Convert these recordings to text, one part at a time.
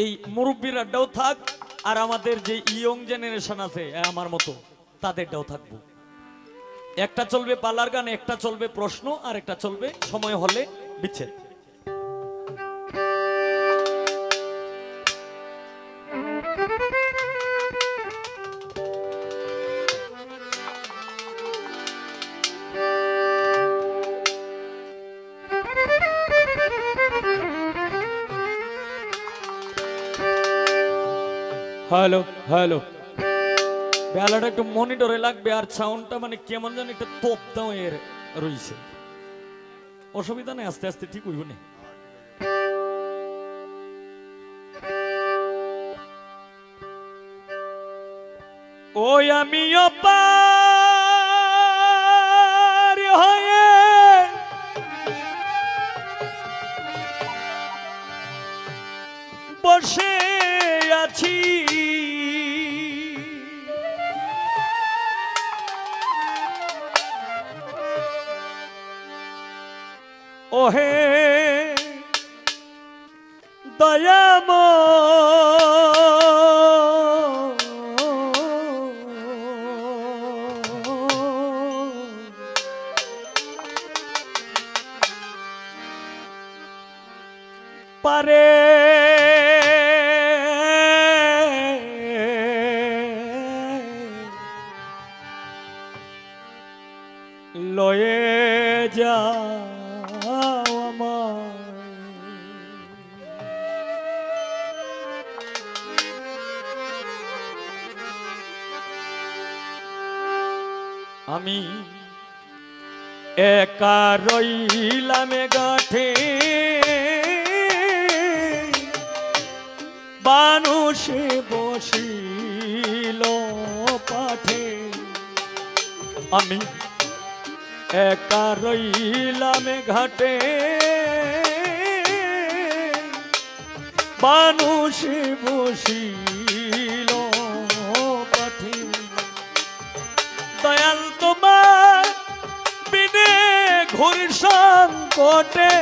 এই মুরব্বীর আড্ডাও থাক, আর আমাদের যে ইয়ং জেনারেশন আছে আমার মতো তাদেরটাও থাকব। একটা চলবে পালার গান, একটা চলবে প্রশ্ন, আর একটা চলবে সময় হলে বিচ্ছেদ। হ্যালো হ্যালো বেলাটা একটু মনিটরে লাগবে আর সাউন্ডটা মানে কেমন যেন একটা তোপ দাও এর রইছে। অসুবিধা নেই, আস্তে আস্তে ঠিক হইব ওই আমি অপার বসে আছি। ওহে দয়াম লয়ে আমায়। আমি একা রইলাম গাঠে। বানুষে বসিল পাঠে। আমি একা রইলাম ঘাটে। বানুষে বসিল পাঠে। দয়াল তোমার বিনে ঘুর সংকটে।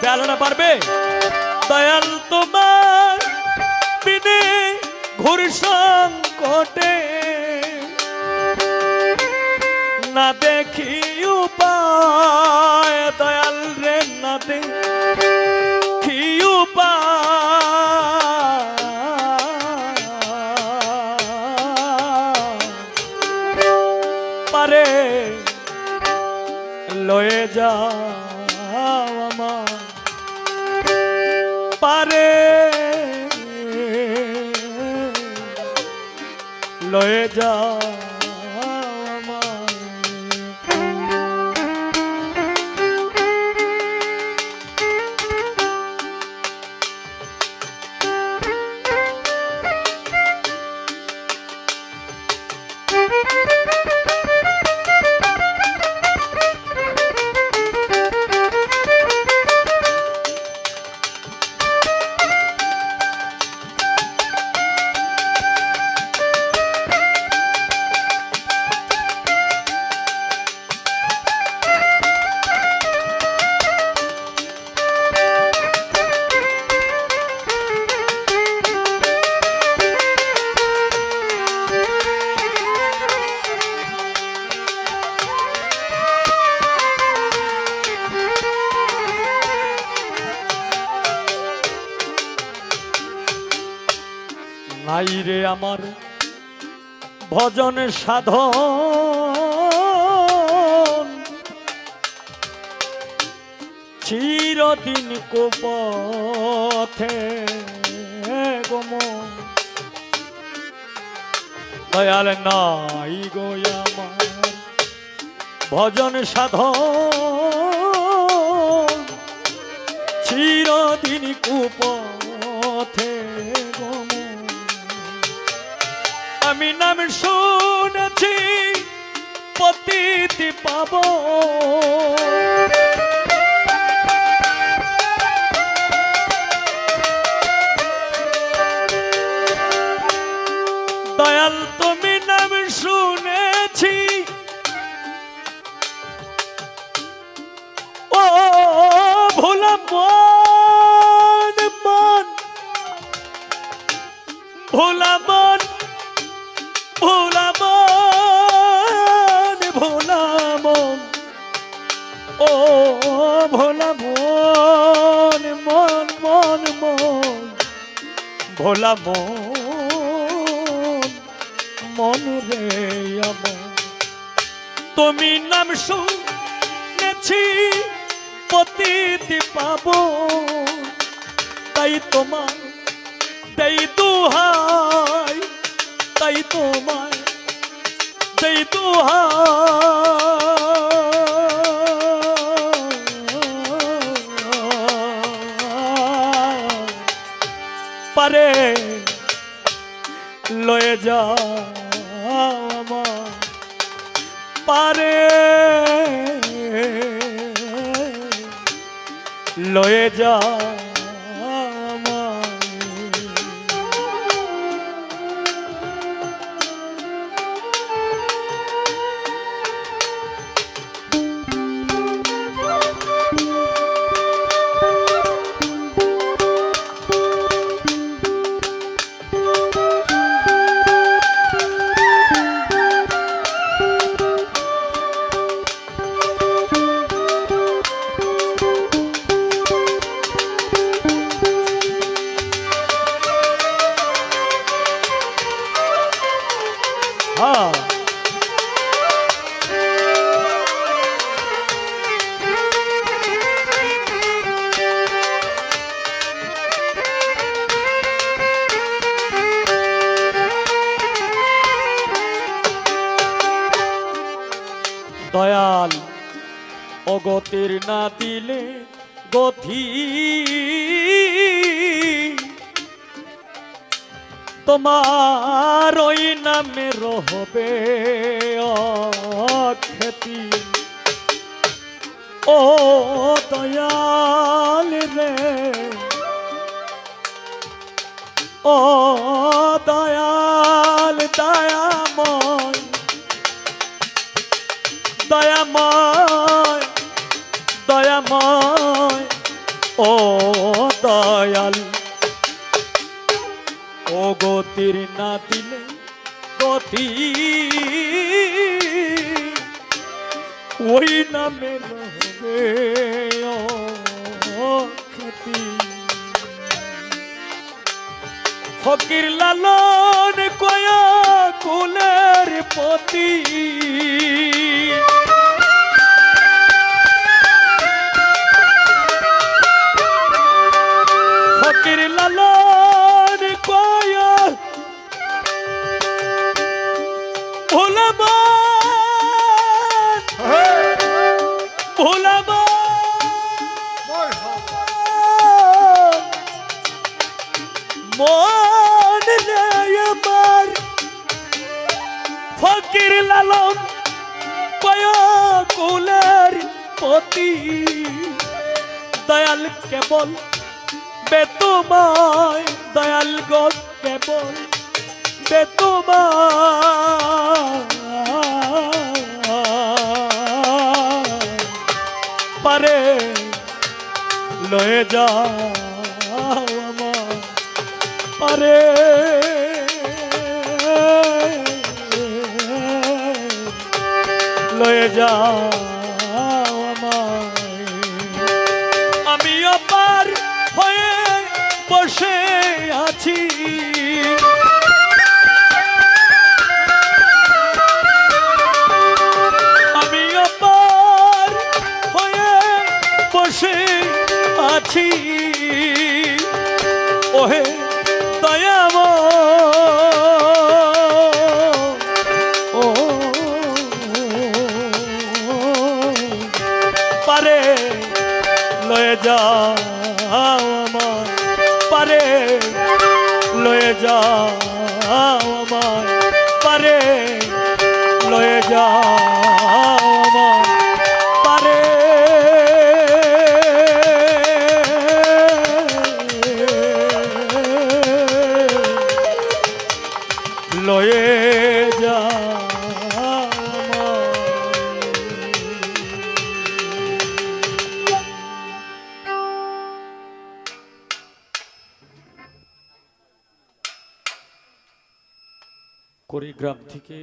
বেলাটা পারবে দয়াল তোমার ঘুর সংকটে। না দেখি উপায় দয়াল রে না দেখি উপায়? পারে লয়ে যাও লয়ে যাও নাই রে আমার ভজন সাধন। চিরদিন কুপথে গম দয়াল নাই গো আমার ভজন সাধন। চিরদিন কুপথে আমি নাম শুনেছি, পতিতি পাব। দয়াল, তুমি নাম শুনেছি। ও, ভুলা মন মন। ভোলা মন। ও ভোলা মন মন মন মন। ভোলা মন মন রে আমার। তুমি নাম শুনেছি পতিতি পাবো। তাই তোমার দেই দুহাই, তাই তোমায় দেই দুহাই। আমার পারে লয়ে যা। অগতির না দিলে গথি তোমার ওই নামে রহবে খ্যাতি ও দয়াল রে। ও দয়াল, দয়াময়। দয়াময় দয়াময় ও দয়াল। ও গতির না দিলে গতি। ওই নামে রহবে ক্ষতি। ফকির লালন কয়া কুলের পতি লালন কুলের পতি। দয়াল কেবল বেতুমায় দয়াল গো কেবল বেতুমায় পারে লয়ে যাও লয়ে যাও আমি আবার হয়ে বসে আছি। আমি আবার হয়ে বসে আছি। ওহে যাও আমার পারে লয়ে যাও আমার পারে লয়ে যাও আমার পারে লয়ে যাও কুড়িগ্রাম থেকে